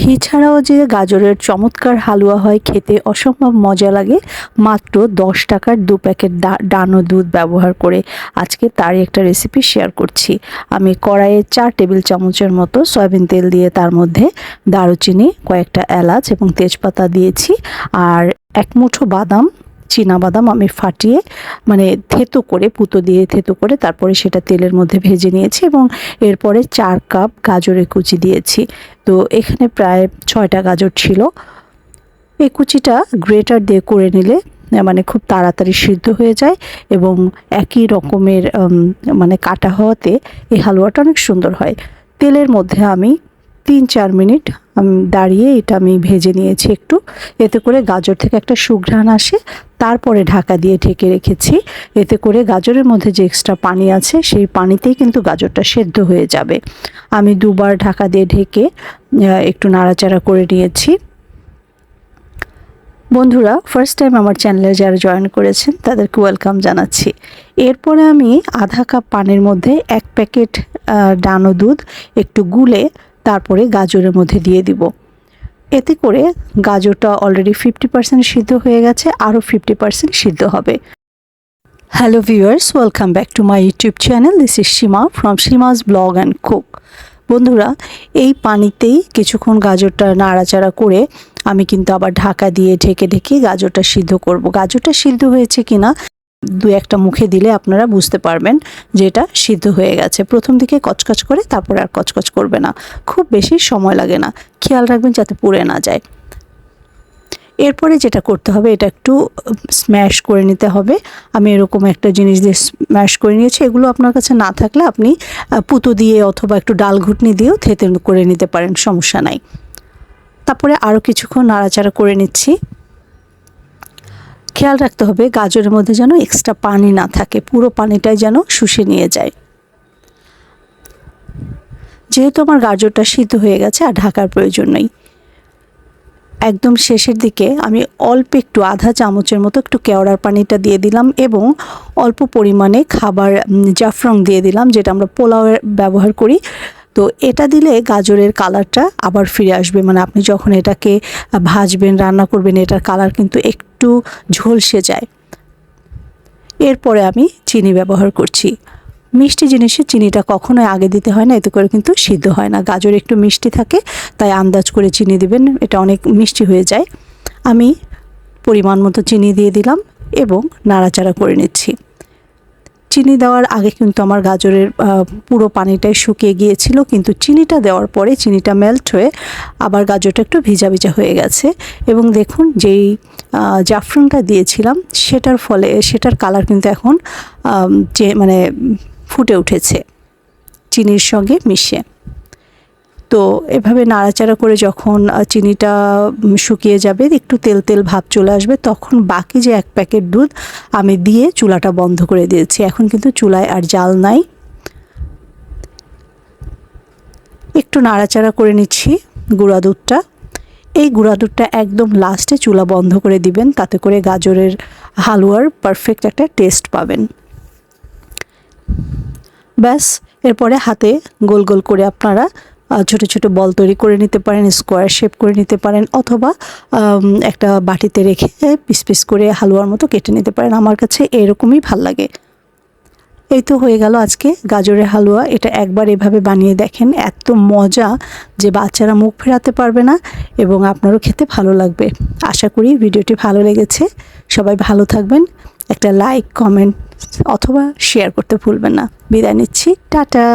ঘি ছাড়াও যে গাজরের চমৎকার হালুয়া হয়, খেতে অসম্ভব মজা লাগে। মাত্র দশ টাকার দু প্যাকেট ডানো দুধ ব্যবহার করে আজকে তারই একটা রেসিপি শেয়ার করছি। আমি কড়াইয়ে চার টেবিল চামচের মতো সয়াবিন তেল দিয়ে তার মধ্যে দারুচিনি, কয়েকটা এলাচ এবং তেজপাতা দিয়েছি। আর এক মুঠো বাদাম বাদাম আমি ফাটিয়ে মানে থেতো করে, পুতো দিয়ে থেতো করে তারপরে সেটা তেলের মধ্যে ভেজে নিয়েছি এবং এরপরে চার কাপ গাজরের কুচি দিয়েছি। তো এখানে প্রায় ছয়টা গাজর ছিল। এই কুচিটা গ্রেটার দিয়ে করে নিলে মানে খুব তাড়াতাড়ি সিদ্ধ হয়ে যায় এবং একই রকমের মানে কাটা হওয়াতে এই হালুয়াটা অনেক সুন্দর হয়। তেলের মধ্যে আমি তিন চার মিনিট দাঁড়িয়ে এটা আমি ভেজে নিয়েছি একটু। এতে করে গাজর থেকে একটা সুঘ্রাণ আসে তারপরে ঢাকা দিয়ে ঢেকে রেখেছি। এতে করে গাজরের মধ্যে যে এক্সট্রা পানি আছে, সেই পানিতেই কিন্তু গাজরটা সেদ্ধ হয়ে যাবে। আমি দুবার ঢাকা দিয়ে ঢেকে একটু নাড়াচাড়া করে নিয়েছি। বন্ধুরা ফার্স্ট টাইম আমার চ্যানেলে যারা জয়েন করেছেন, তাদেরকে ওয়েলকাম জানাচ্ছি। এরপরে আমি আধা কাপ পানির মধ্যে এক প্যাকেট ডানো দুধ একটু গুলে, তারপরে গাজরের মধ্যে দিয়ে দিব। এতে করে গাজরটা অলরেডি ফিফটি পার্সেন্ট সিদ্ধ হয়ে গেছে, আরও ফিফটি পার্সেন্ট সিদ্ধ হবে। Hello viewers welcome back to my YouTube channel this is Seema from Seema's blog and cook বন্ধুরা, এই পানিতেই কিছুক্ষণ গাজরটা নাড়াচাড়া করে আমি কিন্তু আবার ঢাকা দিয়ে ঢেকে ঢেকে গাজরটা সিদ্ধ করব। গাজরটা সিদ্ধ হয়েছে কিনা দু একটা মুখে দিলে আপনারা বুঝতে পারবেন যে এটা সিদ্ধ হয়ে গেছে। প্রথম দিকে কচকচ করে তারপরে আর কচকচ করবে না। খুব বেশি সময় লাগে না। খেয়াল রাখবেন যাতে পুড়ে না যায়। এরপরে যেটা করতে হবে, এটা একটু স্ম্যাশ করে নিতে হবে। আমি এরকম একটা জিনিস দিয়ে স্ম্যাশ করে নিয়েছি। এগুলো আপনার কাছে না থাকলে আপনি পুতো দিয়ে অথবা একটু ডাল ঘুটনি দিয়েও থেতে করে নিতে পারেন, সমস্যা নাই। তারপরে আরও কিছুক্ষণ নাড়াচাড়া করে নিচ্ছি। খেয়াল রাখতে হবে গাজরের মধ্যে যেন এক্সট্রা পানি না থাকে, পুরো পানিটাই যেন শুষে নিয়ে যায়। যেহেতু আমার গাজরটা সিদ্ধ হয়ে গেছে আর ঢাকার প্রয়োজন নেই। একদম শেষের দিকে আমি অল্প একটু আধা চামচের মতো একটু কেওড়ার পানিটা দিয়ে দিলাম এবং অল্প পরিমাণে খাবার জাফরং দিয়ে দিলাম, যেটা আমরা পোলাওয়ের ব্যবহার করি। তো এটা দিলে গাজরের কালারটা আবার ফিরে আসবে। মানে আপনি যখন এটাকে ভাজবেন, রান্না করবেন, এটার কালার কিন্তু একটু ঝলসে যায়। এরপরে আমি চিনি ব্যবহার করছি। মিষ্টি জিনিসে চিনিটা কখনোই আগে দিতে হয় না, এতে করে কিন্তু সিদ্ধ হয় না। গাজর একটু মিষ্টি থাকে, তাই আন্দাজ করে চিনি দিবেন, এটা অনেক মিষ্টি হয়ে যায়। আমি পরিমাণ মতো চিনি দিয়ে দিলাম এবং নাড়াচাড়া করে নিচ্ছি। চিনি দেওয়ার আগে কিন্তু আমার গাজরের পুরো পানিটাই শুকিয়ে গিয়েছিল, কিন্তু চিনিটা দেওয়ার পরে চিনিটা মেল্ট হয়ে আবার গাজরটা একটু ভিজা ভিজা হয়ে গেছে। এবং দেখুন যেই জাফরনটা দিয়েছিলাম, সেটার ফলে, সেটার কালার কিন্তু এখন যে মানে ফুটে উঠেছে। চিনির সঙ্গে মিশে। তো এভাবে নাড়াচাড়া করে যখন চিনিটা শুকিয়ে যাবে, একটু তেল তেল ভাব চলে আসবে, তখন বাকি যে এক প্যাকেট দুধ আমি দিয়ে চুলাটা বন্ধ করে দিয়েছি। এখন কিন্তু চুলায় আর জাল নাই। একটু নাড়াচাড়া করে নিচ্ছি গুঁড়া দুধটা। এই গুঁড়া দুধটা একদম লাস্টে চুলা বন্ধ করে দিবেন, তাতে করে গাজরের হালুয়ার পারফেক্ট একটা টেস্ট পাবেন। ব্যাস, এরপরে হাতে গোল গোল করে আপনারা ছোট ছোট বল তৈরি করে নিতে পারেন স্কোয়ার শেপ করে নিতে পারেন অথবা একটা বাটিতে রেখে পিস পিস করে হালুয়ার মতো কেটে নিতে পারেন। আমার কাছে এরকমই ভালো লাগে। এই তো হয়ে গেল আজকে গাজরের হালুয়া। এটা একবার এভাবে বানিয়ে দেখেন, এত মজা যে বাচ্চারা মুখ ফেরাতে পারবে না এবং আপনারও খেতে ভালো লাগবে। আশা করি ভিডিওটি ভালো লেগেছে। সবাই ভালো থাকবেন। একটা লাইক কমেন্ট অথবা শেয়ার করতে ভুলবেন না। বিদায় নিচ্ছি। টাটা!